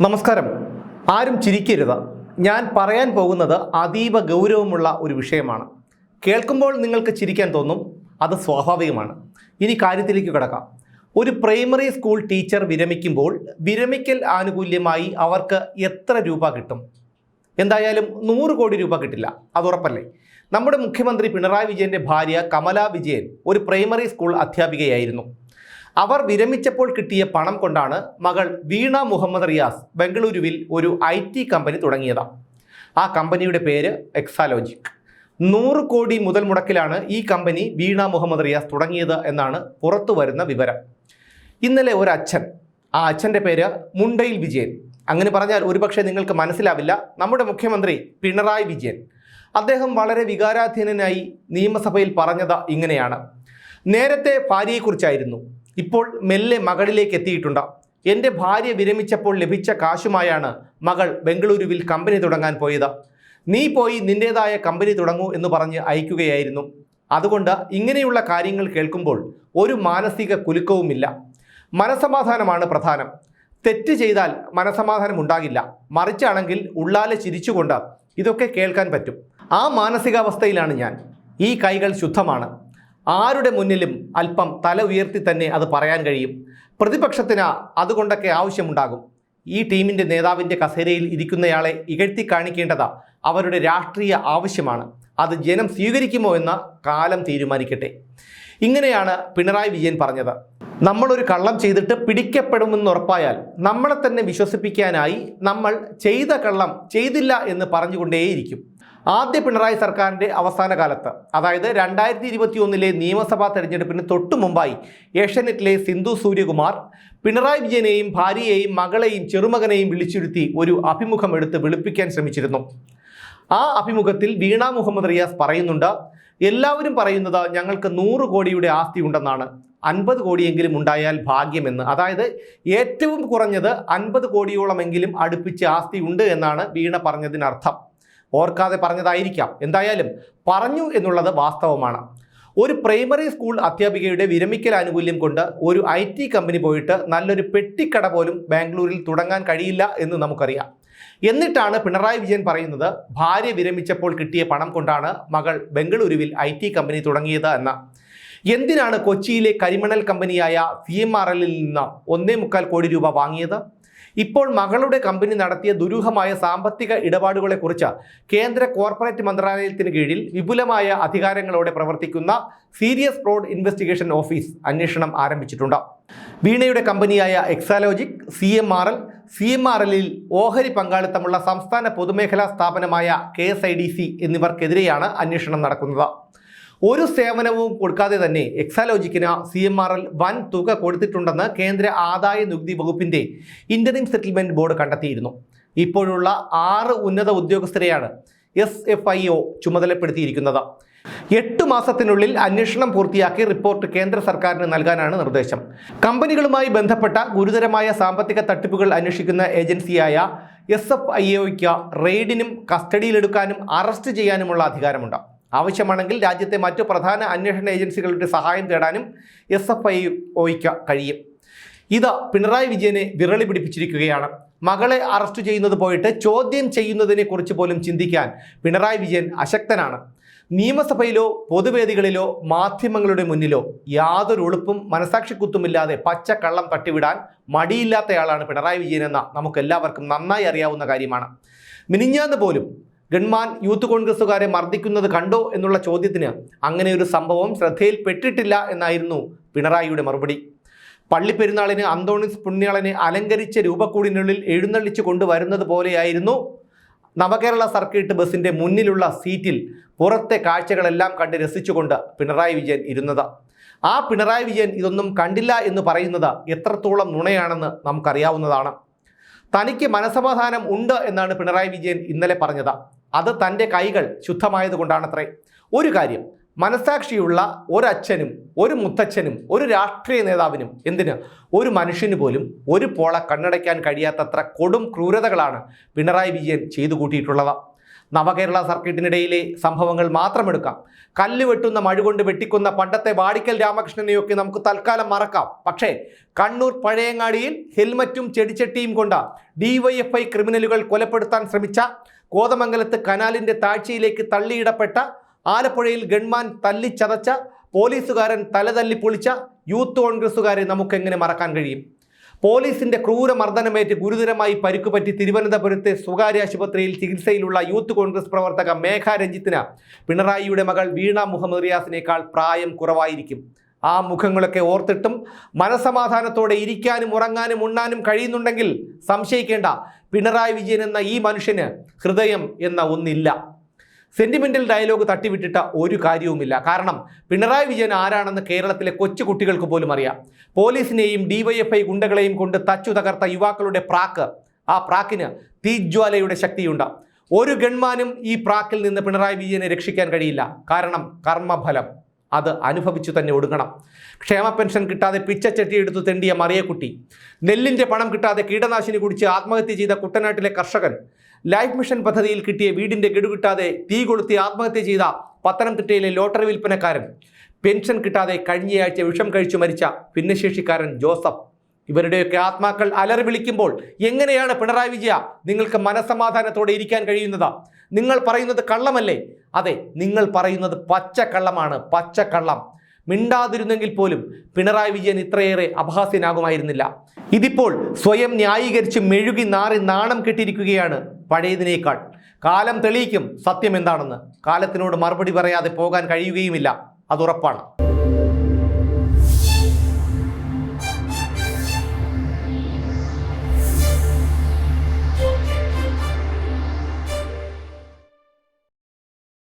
നമസ്കാരം. ആരും ചിരിക്കരുത്. ഞാൻ പറയാൻ പോകുന്നത് അതീവ ഗൗരവമുള്ള ഒരു വിഷയമാണ്. കേൾക്കുമ്പോൾ നിങ്ങൾക്ക് ചിരിക്കാൻ തോന്നും അത് സ്വാഭാവികമാണ്. ഇനി കാര്യത്തിലേക്ക് കിടക്കാം. ഒരു പ്രൈമറി സ്കൂൾ ടീച്ചർ വിരമിക്കുമ്പോൾ വിരമിക്കൽ ആനുകൂല്യമായി അവർക്ക് എത്ര രൂപ കിട്ടും? എന്തായാലും നൂറ് കോടി രൂപ കിട്ടില്ല അത് ഉറപ്പല്ലേ? നമ്മുടെ മുഖ്യമന്ത്രി പിണറായി വിജയന്റെ ഭാര്യ കമലാ വിജയൻ ഒരു പ്രൈമറി സ്കൂൾ അധ്യാപികയായിരുന്നു. അവർ വിരമിച്ചപ്പോൾ കിട്ടിയ പണം കൊണ്ടാണ് മകൾ വീണ മുഹമ്മദ് റിയാസ് ബംഗളൂരുവിൽ ഒരു ഐ ടി കമ്പനി തുടങ്ങിയത്. ആ കമ്പനിയുടെ പേര് എക്സാലോജിക്. നൂറ് കോടി മുതൽ മുടക്കിലാണ് ഈ കമ്പനി വീണ മുഹമ്മദ് റിയാസ് തുടങ്ങിയത് എന്നാണ് പുറത്തു വരുന്ന വിവരം. ഇന്നലെ ഒരു അച്ഛൻ ആ അച്ഛന്റെ പേര് മുണ്ടയിൽ വിജയൻ. അങ്ങനെ പറഞ്ഞാൽ ഒരുപക്ഷെ നിങ്ങൾക്ക് മനസ്സിലാവില്ല നമ്മുടെ മുഖ്യമന്ത്രി പിണറായി വിജയൻ. അദ്ദേഹം വളരെ വികാരാധീനനായി നിയമസഭയിൽ പറഞ്ഞത് ഇങ്ങനെയാണ്. നേരത്തെ ഭാര്യയെക്കുറിച്ചായിരുന്നു. ഇപ്പോൾ മെല്ലെ മകളിലേക്ക് എത്തിയിട്ടുണ്ട്. എന്റെ ഭാര്യ വിരമിച്ചപ്പോൾ ലഭിച്ച കാശുമായാണ് മകൾ ബംഗളൂരുവിൽ കമ്പനി തുടങ്ങാൻ പോയത്. നീ പോയി നിന്റേതായ കമ്പനി തുടങ്ങൂ എന്ന് പറഞ്ഞ് അയക്കുകയായിരുന്നു. അതുകൊണ്ട് ഇങ്ങനെയുള്ള കാര്യങ്ങൾ കേൾക്കുമ്പോൾ ഒരു മാനസിക കുലുക്കവുമില്ല. മനസമാധാനമാണ് പ്രധാനം. തെറ്റ് ചെയ്താൽ മനസമാധാനം ഉണ്ടാകില്ല. മറിച്ചാണെങ്കിൽ ഉള്ളാലെ ചിരിച്ചുകൊണ്ട് ഇതൊക്കെ കേൾക്കാൻ പറ്റും. ആ മാനസികാവസ്ഥയിലാണ് ഞാൻ. ഈ കൈകൾ ശുദ്ധമാണ്. ആരുടെ മുന്നിലും അല്പം തല ഉയർത്തി തന്നെ അത് പറയാൻ കഴിയും? പ്രതിപക്ഷത്തിന് അതുകൊണ്ടൊക്കെ ആവശ്യമുണ്ടാകും. ഈ ടീമിന്റെ നേതാവിന്റെ കസേരയിൽ ഇരിക്കുന്നയാളെ ഇകഴ്ത്തി കാണിക്കേണ്ടത് അവരുടെ രാഷ്ട്രീയ ആവശ്യമാണ്. അത് ജനം സ്വീകരിക്കുമോ എന്ന കാലം തീരുമാനിക്കട്ടെ. ഇങ്ങനെയാണ് പിണറായി വിജയൻ പറഞ്ഞത്. നമ്മളൊരു കള്ളം ചെയ്തിട്ട് പിടിക്കപ്പെടുമെന്ന് ഉറപ്പായാൽ നമ്മളെ തന്നെ വിശ്വസിപ്പിക്കാനായി നമ്മൾ ചെയ്ത കള്ളം ചെയ്തില്ല എന്ന് പറഞ്ഞുകൊണ്ടേയിരിക്കും. ആദ്യ പിണറായി സർക്കാരിന്റെ അവസാന കാലത്ത് അതായത് രണ്ടായിരത്തി ഇരുപത്തി ഒന്നിലെ നിയമസഭാ തെരഞ്ഞെടുപ്പിന് തൊട്ടു മുമ്പായി ഏഷ്യാനെറ്റിലെ സിന്ധു സൂര്യകുമാർ പിണറായി വിജയനെയും ഭാര്യയെയും മകളെയും ചെറുമകനെയും വിളിച്ചിരുത്തി ഒരു അഭിമുഖം എടുത്ത് വെളുപ്പിക്കാൻ ശ്രമിച്ചിരുന്നു. ആ അഭിമുഖത്തിൽ വീണ മുഹമ്മദ് റിയാസ് പറയുന്നുണ്ട് എല്ലാവരും പറയുന്നത് ഞങ്ങൾക്ക് നൂറ് കോടിയുടെ ആസ്തി ഉണ്ടെന്നാണ്. അൻപത് കോടിയെങ്കിലും ഉണ്ടായാൽ ഭാഗ്യമെന്ന്. അതായത് ഏറ്റവും കുറഞ്ഞത് അൻപത് കോടിയോളമെങ്കിലും അടുപ്പിച്ച് ആസ്തി ഉണ്ട് എന്നാണ് വീണ പറഞ്ഞതിനർത്ഥം. ഓർക്കാതെ പറഞ്ഞതായിരിക്കാം. എന്തായാലും പറഞ്ഞു എന്നുള്ളത് വാസ്തവമാണ്. ഒരു പ്രൈമറി സ്കൂൾ അധ്യാപികയുടെ വിരമിക്കൽ ആനുകൂല്യം കൊണ്ട് ഒരു ഐ ടി കമ്പനി പോയിട്ട് നല്ലൊരു പെട്ടിക്കട പോലും ബാംഗ്ലൂരിൽ തുടങ്ങാൻ കഴിയില്ല എന്ന് നമുക്കറിയാം. എന്നിട്ടാണ് പിണറായി വിജയൻ പറയുന്നത് ഭാര്യ വിരമിച്ചപ്പോൾ കിട്ടിയ പണം കൊണ്ടാണ് മകൾ ബംഗളൂരുവിൽ ഐ ടി കമ്പനി തുടങ്ങിയത് എന്ന. എന്തിനാണ് കൊച്ചിയിലെ കരിമണൽ കമ്പനിയായ സി എം ആർ എല്ലിൽ നിന്ന് ഒന്നേ മുക്കാൽ കോടി രൂപ വാങ്ങിയത്? ഇപ്പോൾ മകളുടെ കമ്പനി നടത്തിയ ദുരൂഹമായ സാമ്പത്തിക ഇടപാടുകളെക്കുറിച്ച് കേന്ദ്ര കോർപ്പറേറ്റ് മന്ത്രാലയത്തിന് കീഴിൽ വിപുലമായ അധികാരങ്ങളോടെ പ്രവർത്തിക്കുന്ന സീരിയസ് ഫ്രോഡ് ഇൻവെസ്റ്റിഗേഷൻ ഓഫീസ് അന്വേഷണം ആരംഭിച്ചിട്ടുണ്ട്. വീണയുടെ കമ്പനിയായ Exalogic C M R L C M R എല്ലിൽ ഓഹരി പങ്കാളിത്തമുള്ള സംസ്ഥാന പൊതുമേഖലാ സ്ഥാപനമായ K S I D C എന്നിവർക്കെതിരെയാണ് അന്വേഷണം നടക്കുന്നത്. ഒരു സേവനവും കൊടുക്കാതെ തന്നെ എക്സാലോജിക്കിന് സി എം ആർ എൽ വൻ തുക കൊടുത്തിട്ടുണ്ടെന്ന് കേന്ദ്ര ആദായ നികുതി വകുപ്പിന്റെ ഇന്ററിം സെറ്റിൽമെന്റ് ബോർഡ് കണ്ടെത്തിയിരുന്നു. ഇപ്പോഴുള്ള ആറ് ഉന്നത ഉദ്യോഗസ്ഥരെയാണ് എസ് എഫ് ഐ ഒ ചുമതലപ്പെടുത്തിയിരിക്കുന്നത്. എട്ട് മാസത്തിനുള്ളിൽ അന്വേഷണം പൂർത്തിയാക്കി റിപ്പോർട്ട് കേന്ദ്ര സർക്കാരിന് നൽകാനാണ് നിർദ്ദേശം. കമ്പനികളുമായി ബന്ധപ്പെട്ട ഗുരുതരമായ സാമ്പത്തിക തട്ടിപ്പുകൾ അന്വേഷിക്കുന്ന ഏജൻസിയായ എസ് എഫ് ഐ ഒയ്ക്ക് റെയ്ഡിനും കസ്റ്റഡിയിലെടുക്കാനും അറസ്റ്റ് ചെയ്യാനുമുള്ള അധികാരമുണ്ട്. ആവശ്യമാണെങ്കിൽ രാജ്യത്തെ മറ്റു പ്രധാന അന്വേഷണ ഏജൻസികളുടെ സഹായം തേടാനും എസ് എഫ് ഐ ഒയ്ക്ക് കഴിയും. ഇത് പിണറായി വിജയനെ വിരളി പിടിപ്പിച്ചിരിക്കുകയാണ്. മകളെ അറസ്റ്റ് ചെയ്യുന്നത് പോയിട്ട് ചോദ്യം ചെയ്യുന്നതിനെ കുറിച്ച് പോലും ചിന്തിക്കാൻ പിണറായി വിജയൻ അശക്തനാണ്. നിയമസഭയിലോ പൊതുവേദികളിലോ മാധ്യമങ്ങളുടെ മുന്നിലോ യാതൊരു ഉളുപ്പും മനസാക്ഷിക്കുത്തുമില്ലാതെ പച്ച കള്ളം തട്ടിവിടാൻ മടിയില്ലാത്തയാളാണ് പിണറായി വിജയൻ എന്ന നമുക്കെല്ലാവർക്കും നന്നായി അറിയാവുന്ന കാര്യമാണ്. മിനിഞ്ഞാന്ന് പോലും ഗൺമാൻ യൂത്ത് കോൺഗ്രസുകാരെ മർദ്ദിക്കുന്നത് കണ്ടോ എന്നുള്ള ചോദ്യത്തിന് അങ്ങനെ ഒരു സംഭവം ശ്രദ്ധയിൽപ്പെട്ടിട്ടില്ല എന്നായിരുന്നു പിണറായിയുടെ മറുപടി. പള്ളിപ്പെരുന്നാളിന് അന്തോണിസ് പുണ്യാളനെ അലങ്കരിച്ച രൂപക്കൂടിനുള്ളിൽ എഴുന്നള്ളിച്ചു കൊണ്ടുവരുന്നത് പോലെയായിരുന്നു. നവകേരള സർക്കിട്ട് ബസിന്റെ മുന്നിലുള്ള സീറ്റിൽ പുറത്തെ കാഴ്ചകളെല്ലാം കണ്ട് രസിച്ചുകൊണ്ട് പിണറായി വിജയൻ ഇരുന്നത്. ആ പിണറായി വിജയൻ ഇതൊന്നും കണ്ടില്ല എന്ന് പറയുന്നത് എത്രത്തോളം നുണയാണെന്ന് നമുക്കറിയാവുന്നതാണ്. തനിക്ക് മനസമാധാനം ഉണ്ട് എന്നാണ് പിണറായി വിജയൻ ഇന്നലെ പറഞ്ഞത്. അത് തന്റെ കൈകൾ ശുദ്ധമായതുകൊണ്ടാണത്രേ. ഒരു കാര്യം മനസാക്ഷിയുള്ള ഒരച്ഛനും ഒരു മുത്തച്ഛനും ഒരു രാഷ്ട്രീയ നേതാവിനും എന്തിന്? ഒരു മനുഷ്യന് പോലും ഒരു പോള കണ്ണടയ്ക്കാൻ കഴിയാത്തത്ര കൊടും ക്രൂരതകളാണ് പിണറായി വിജയൻ ചെയ്തു കൂട്ടിയിട്ടുള്ളത്. നവകേരള സർക്കിട്ടിനിടയിലെ സംഭവങ്ങൾ മാത്രമെടുക്കാം. കല്ല് വെട്ടുന്ന മഴുകൊണ്ട് വെട്ടിക്കുന്ന പണ്ടത്തെ വാടിക്കൽ രാമകൃഷ്ണനെയൊക്കെ നമുക്ക് തൽക്കാലം മറക്കാം. പക്ഷേ കണ്ണൂർ പഴയങ്ങാടിയിൽ ഹെൽമറ്റും ചെടിച്ചട്ടിയും കൊണ്ട ഡിവൈഎഫ്ഐ ക്രിമിനലുകൾ കൊലപ്പെടുത്താൻ ശ്രമിച്ച കോതമംഗലത്ത് കനാലിന്റെ താഴ്ചയിലേക്ക് തള്ളിയിടപ്പെട്ട ആലപ്പുഴയിൽ ഗൺമാൻ തല്ലിച്ചതച്ച പോലീസുകാരൻ തലതല്ലി പൊളിച്ച യൂത്ത് കോൺഗ്രസുകാരെ നമുക്കെങ്ങനെ മറക്കാൻ കഴിയും? പോലീസിന്റെ ക്രൂരമർദ്ദനമേറ്റ് ഗുരുതരമായി പരിക്കുപറ്റി തിരുവനന്തപുരത്തെ സ്വകാര്യ ആശുപത്രിയിൽ ചികിത്സയിലുള്ള യൂത്ത് കോൺഗ്രസ് പ്രവർത്തക മേഘ രഞ്ജിത്തിന് പിണറായിയുടെ മകൾ വീണ മുഹമ്മദ് റിയാസിനേക്കാൾ പ്രായം കുറവായിരിക്കും. ആ മുഖങ്ങളൊക്കെ ഓർത്തിട്ടും മനസമാധാനത്തോടെ ഇരിക്കാനും ഉറങ്ങാനും ഉണ്ണാനും കഴിയുന്നുണ്ടെങ്കിൽ സംശയിക്കേണ്ട. പിണറായി വിജയൻ എന്ന ഈ മനുഷ്യന് ഹൃദയം എന്ന ഒന്നില്ല. സെന്റിമെന്റൽ ഡയലോഗ് തട്ടിവിട്ടിട്ട ഒരു കാര്യവുമില്ല. കാരണം പിണറായി വിജയൻ ആരാണെന്ന് കേരളത്തിലെ കൊച്ചു കുട്ടികൾക്ക് പോലും അറിയാം. പോലീസിനെയും ഡിവൈഎഫ്ഐ ഗുണ്ടകളെയും കൊണ്ട് തച്ചു തകർത്ത യുവാക്കളുടെ പ്രാക്ക് ആ പ്രാക്കിന് തീജ്വാലയുടെ ശക്തിയുണ്ട്. ഒരു ഗൺമാനും ഈ പ്രാക്കിൽ നിന്ന് പിണറായി വിജയനെ രക്ഷിക്കാൻ കഴിയില്ല. കാരണം കർമ്മഫലം. അത് അനുഭവിച്ചു തന്നെ ഒടുങ്ങണം. ക്ഷേമ പെൻഷൻ കിട്ടാതെ പിച്ചച്ചട്ടി എടുത്തു തെണ്ടിയ മറിയക്കുട്ടി. നെല്ലിന്റെ പണം കിട്ടാതെ കീടനാശിനി കുടിച്ച് ആത്മഹത്യ ചെയ്ത കുട്ടനാട്ടിലെ കർഷകൻ. ലൈഫ് മിഷൻ പദ്ധതിയിൽ കിട്ടിയ വീടിന്റെ ഗഡു കിട്ടാതെ തീ കൊളുത്തി ആത്മഹത്യ ചെയ്ത പത്തനംതിട്ടയിലെ ലോട്ടറി വിൽപ്പനക്കാരൻ. പെൻഷൻ കിട്ടാതെ കഴിഞ്ഞയാഴ്ച വിഷം കഴിച്ചു മരിച്ച ഭിന്നശേഷിക്കാരൻ ജോസഫ്. ഇവരുടെയൊക്കെ ആത്മാക്കൾ അലറി വിളിക്കുമ്പോൾ എങ്ങനെയാണ് പിണറായി വിജയ നിങ്ങൾക്ക് മനസമാധാനത്തോടെ ഇരിക്കാൻ കഴിയുന്നത്? നിങ്ങൾ പറയുന്നത് കള്ളമല്ലേ? അതെ നിങ്ങൾ പറയുന്നത് പച്ചക്കള്ളമാണ് പച്ചക്കള്ളം. മിണ്ടാതിരുന്നെങ്കിൽ പോലും പിണറായി വിജയൻ ഇത്രയേറെ അപഹാസ്യനാകുമായിരുന്നില്ല. ഇതിപ്പോൾ സ്വയം ന്യായീകരിച്ച് മെഴുകി നാറി നാണം കെട്ടിയിരിക്കുകയാണ് പഴയതിനേക്കാൾ. കാലം തെളിയിക്കും സത്യം എന്താണെന്ന്. കാലത്തിനോട് മറുപടി പറയാതെ പോകാൻ കഴിയുകയുമില്ല. അതുറപ്പാണ്